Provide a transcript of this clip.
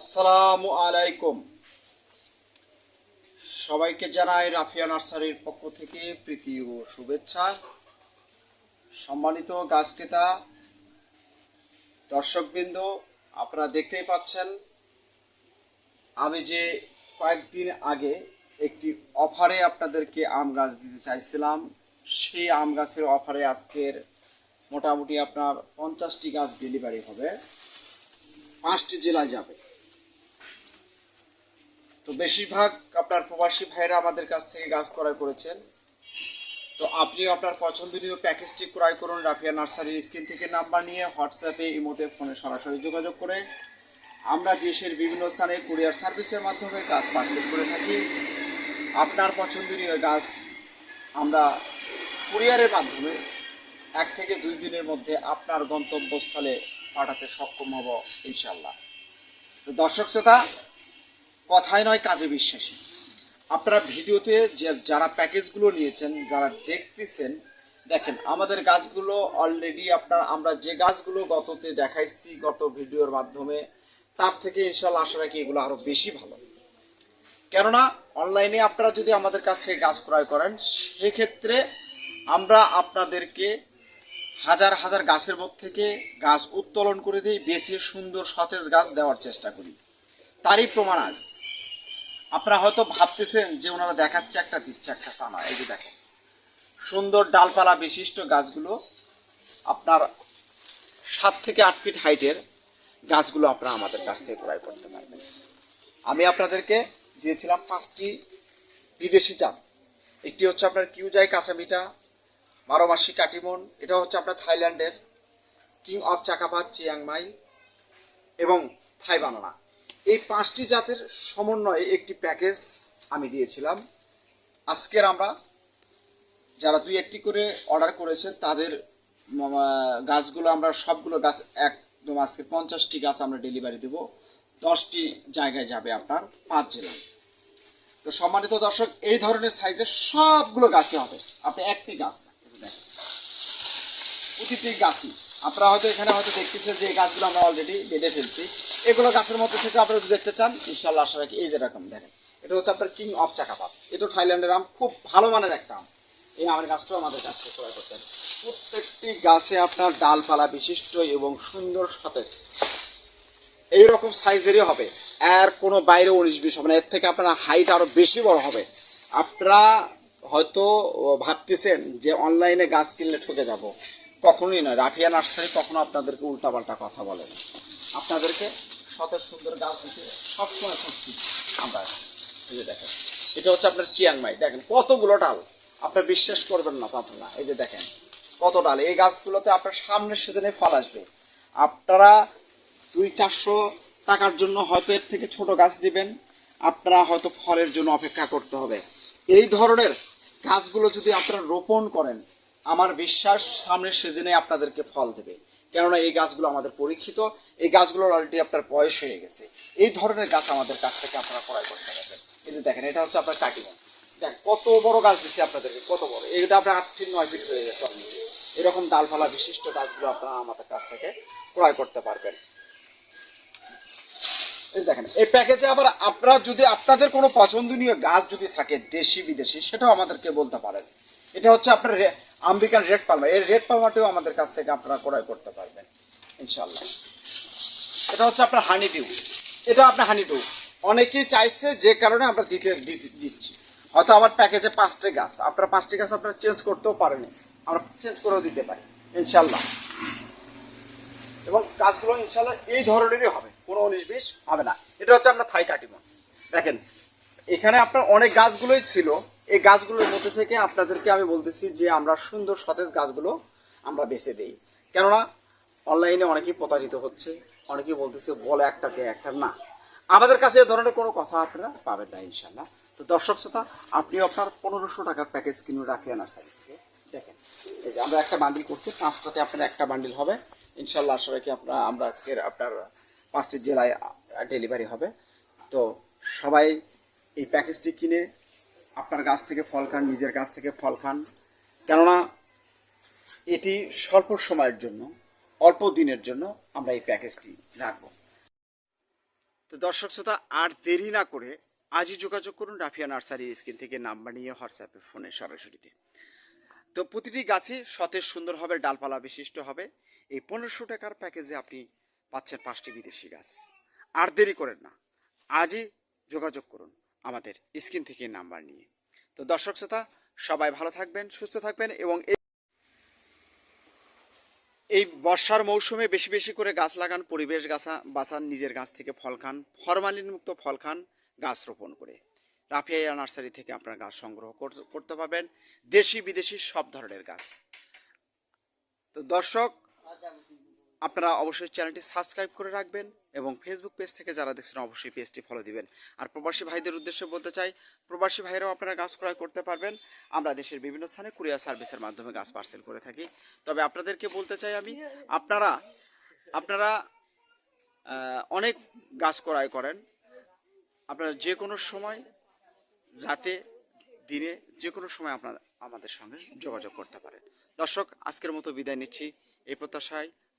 আসসালামু আলাইকুম। সবাইকে জানাই রাফিয়া নার্সারির পক্ষ থেকে প্রীতি ও শুভেচ্ছা। সম্মানিত গাছ ক্রেতা, দর্শকবৃন্দ, আপনারা দেখতেই পাচ্ছেন, আমি যে কয়েকদিন আগে একটি অফারে আপনাদেরকে আম গাছ দিতে চাইছিলাম, সেই আম গাছের অফারে আজকের মোটামুটি আপনার পঞ্চাশটি গাছ ডেলিভারি হবে। পাঁচটি জেলায় যাবে। তো বেশিরভাগ আপনার প্রবাসী ভাইরা আমাদের কাছ থেকে গাছ ক্রয় করেছেন। তো আপনি আপনার পছন্দনীয় প্যাকেজটি ক্রয় করুন রাফিয়া নার্সারির স্ক্রিন থেকে নাম্বার নিয়ে হোয়াটসঅ্যাপে ইমোতে, ফোনে সরাসরি যোগাযোগ করে আমরা দেশের বিভিন্ন স্থানে কুরিয়ার সার্ভিসের মাধ্যমে গাছ পার্সেল করে থাকি। আপনার পছন্দনীয় গাছ আমরা কুরিয়ারের মাধ্যমে এক থেকে দুই দিনের মধ্যে আপনার গন্তব্যস্থলে পাঠাতে সক্ষম হব ইনশাল্লাহ তো দর্শক শ্রোতা কথায় নয়, কাজে বিশ্বাসী। আপনারা ভিডিওতে যে যারা প্যাকেজগুলো নিয়েছেন, যারা দেখতেছেন, দেখেন, আমাদের গাছগুলো অলরেডি আপনার, আমরা যে গাছগুলো গততে দেখাইছি গত ভিডিওর মাধ্যমে, তার থেকে ইনশাল্লাহ আশা রাখি এগুলো আরও বেশি ভালো। কেননা অনলাইনে আপনারা যদি আমাদের কাছ থেকে গাছ ক্রয় করেন, সেক্ষেত্রে আমরা আপনাদেরকে হাজার হাজার গাছের মধ্যে থেকে গাছ উত্তোলন করে দিই, বেশি সুন্দর সতেজ গাছ দেওয়ার চেষ্টা করি। তারই প্রমাণ আজ। আপনারা হয়তো ভাবতেছেন যে ওনারা দেখাচ্ছে একটা দিচ্ছে একটা তা না, এই যে দেখেন। সুন্দর ডালপালা বিশিষ্ট গাছগুলো, আপনার সাত থেকে আট ফিট হাইটের গাছগুলো আপনারা আমাদের কাছ থেকে ক্রয় করতে পারবেন। আমি আপনাদেরকে দিয়েছিলাম পাঁচটি বিদেশি জাত। একটি হচ্ছে আপনার কিউজাই কাঁচামিটা বারো মাসি কাটিমন, এটা হচ্ছে আপনার থাইল্যান্ডের কিং অফ চাকাপাত, চিয়াংমাই এবং থাই বানানা। এই পাঁচটি জাতের সমন্বয়ে একটি প্যাকেজ আমি দিয়েছিলাম। আজকের আমরা যারা দুই একটি করে অর্ডার করেছেন, তাদের গাছগুলো আমরা, সবগুলো গাছ একদম আজকে পঞ্চাশটি গাছ আমরা ডেলিভারি দেব। দশটি জায়গায় যাবে আপনার, পাঁচ জেলায়। তো সম্মানিত দর্শক, এই ধরনের সাইজের সবগুলো গাছই হবে। আপনি একটি গাছ দেখেন। প্রতিটি গাছই। আপনারা হয়তো এখানে হয়তো দেখতেছেন যে গাছগুলো আমরা অলরেডি বেঁধে ফেলছি। এগুলো গাছের মধ্যে থেকে আপনারা যদি দেখতে চান ইনশাল্লাহ আশা রাখি এই যে রকম দেখেন। এটা হচ্ছে আপনার কিং অফ চাকাপাত এটা থাইল্যান্ডের আম, খুব ভালো মানের একটা আম। এই আমের গাছটাও আমাদের কাছ থেকে ক্রয় করতে হবে। প্রত্যেকটি গাছে আপনার ডালপালা বিশিষ্ট এবং সুন্দর সতেজ। এইরকম সাইজেরই হবে। আর কোনো বাইরে উনিশ, বিশ হবে না। এর থেকে আপনার হাইট আরও বেশি বড় হবে। আপনারা হয়তো ভাবতেছেন যে অনলাইনে গাছ কিনলে ঠকে যাব। কখনোই নয়। রাফিয়া নার্সারি কখনো আপনাদেরকে উল্টাপাল্টা কথা বলে না। আপনাদেরকে সতেজ, সুন্দর গাছ দিতে সবসময় সত্যি আমরা এই যে দেখেন, এটা হচ্ছে আপনার চিয়াংমাই দেখেন, কতগুলো ডাল। আপনার বিশ্বাস করবেন না আপনারা এই যে দেখেন, কত ডাল। এই গাছগুলোতে আপনার সামনের সিজনে ফল আসবে। আপনারা দুই চারশো টাকার জন্য হয়তো এর থেকে ছোট গাছ দিবেন। আপনারা হয়তো ফলের জন্য অপেক্ষা করতে হবে। এই ধরনের গাছগুলো যদি আপনারা রোপণ করেন আমার বিশ্বাস সামনের সিজনে আপনাদেরকে ফল দেবে। কেননা এই গাছগুলো আমাদের পরীক্ষিত। এই গাছগুলোর অলরেডি আপনার বয়স হয়ে গেছে। এই ধরনের গাছ আমাদের কাছ থেকে আপনারা ক্রয় করতে পারবেন এই যে দেখেন, এটা হচ্ছে আপনার কাটিমন দেখ, কত বড় গাছ দিচ্ছে আপনাদেরকে, কত বড়। এটা আপনার আট ফিট নয় ফিট হয়ে গেছে already। এরকম ডালপালা বিশিষ্ট গাছগুলো আপনারা আমাদের কাছ থেকে ক্রয় করতে পারবেন। এই দেখেন, এই প্যাকেজে আবার আপনারা যদি, আপনাদের কোনো পছন্দনীয় গাছ যদি থাকে দেশি বিদেশি সেটাও আমাদেরকে বলতে পারেন। এটা হচ্ছে আপনার আমেরিকান রেড পালমার এই রেড পালমারটিও আমাদের কাছ থেকে আপনারা ক্রয় করতে পারবেন ইনশাল্লাহ এটা হচ্ছে আপনার হানি ডিউ এটা আপনার হানি ডিউ অনেকেই চাইছে যে কারণে আমরা দিতে দিচ্ছি। হয়তো আমার প্যাকেজে পাঁচটি গাছ। আপনারা পাঁচটি গাছ আপনারা চেঞ্জ করতেও পারেন। আমরা চেঞ্জ করেও দিতে পারি ইনশাল্লাহ এবং গাছগুলো ইনশাল্লাহ এই ধরনেরই হবে। কোনো উনিশ বিশ হবে না। এটা হচ্ছে আপনার থাই কাটিমন দেখেন, এখানে আপনার অনেক গাছগুলোই ছিল। এই গাছগুলোর মধ্যে থেকে আপনাদেরকে আমি বলতেছি যে আমরা সুন্দর সতেজ গাছগুলো আমরা বেছে দেই। কেননা, অনলাইনে অনেকেই প্রতারিত হচ্ছে, অনেকেই বলতেছে, বলে একটা দেয় একটা না। আমাদের কাছে এ ধরনের কোনো কথা আপনারা পাবেন না ইনশাল্লাহ তো দর্শক শ্রোতা আপনি আপনার পনেরোশো টাকার প্যাকেজ কিনে রাখিয়া নার্সারি থেকে। দেখেন, এই যে আমরা একটা বান্ডিল করছি, পাঁচটাতে আপনার একটা বান্ডিল হবে। ইনশাল্লাহ আশা রাখি আপনার, আমরা আজকের আপনার পাঁচটি জেলায় ডেলিভারি হবে। তো সবাই এই প্যাকেজটি কিনে আপনার গাছ থেকে ফল খান, নিজের গাছ থেকে ফল খান। কেননা এটি স্বল্প সময়ের জন্য, অল্প দিনের জন্য আমরা এই প্যাকেজটি রাখব। তো দর্শক শ্রোতা, আর দেরি না করে আজই যোগাযোগ করুন রাফিয়া নার্সারি স্ক্রিন থেকে নাম্বার নিয়ে হোয়াটসঅ্যাপে ফোনে সরাসরিতে। তো প্রতিটি গাছে সতেজ, সুন্দর হবে, ডালপালা বিশিষ্ট হবে। এই পনেরোশো টাকার প্যাকেজে আপনি পাচ্ছেন পাঁচটি বিদেশি গাছ। আর দেরি করেন না, আজই যোগাযোগ করুন। আমাদের স্ক্রিন থেকে নাম্বার নিয়ে। তো দর্শক শ্রোতা, সবাই ভালো থাকবেন, সুস্থ থাকবেন এবং এই বর্ষার মৌসুমে বেশি বেশি করে গাছ লাগান, পরিবেশ গাছা বাঁচান, নিজের গাছ থেকে ফল খান, ফরমালিনমুক্ত ফল খান, গাছ রোপণ করে। রাফিয়া নার্সারি থেকে আপনার গাছ সংগ্রহ কর- করতে পারবেন, দেশি বিদেশি সব ধরনের গাছ। তো দর্শক আপনারা অবশ্যই চ্যানেলটি সাবস্ক্রাইব করে রাখবেন এবং ফেসবুক পেজ থেকে যারা দেখছেন অবশ্যই পেজটি ফলো দিবেন। আর প্রবাসী ভাইদের উদ্দেশ্যে বলতে চাই, প্রবাসী ভাইরাও আপনারা গাছ ক্রয় করতে পারবেন। আমরা দেশের বিভিন্ন স্থানে কুরিয়ার সার্ভিসের মাধ্যমে গাছ পার্সেল করে থাকি। তবে আপনাদেরকে বলতে চাই আমি, আপনারা আপনারা অনেক গাছ ক্রয় করেন। আপনারা যে কোনো সময়, রাতে, দিনে যে কোনো সময় আপনারা আমাদের সঙ্গে যোগাযোগ করতে পারেন। দর্শক, আজকের মতো বিদায় নিচ্ছি। এই প্রত্যাশায়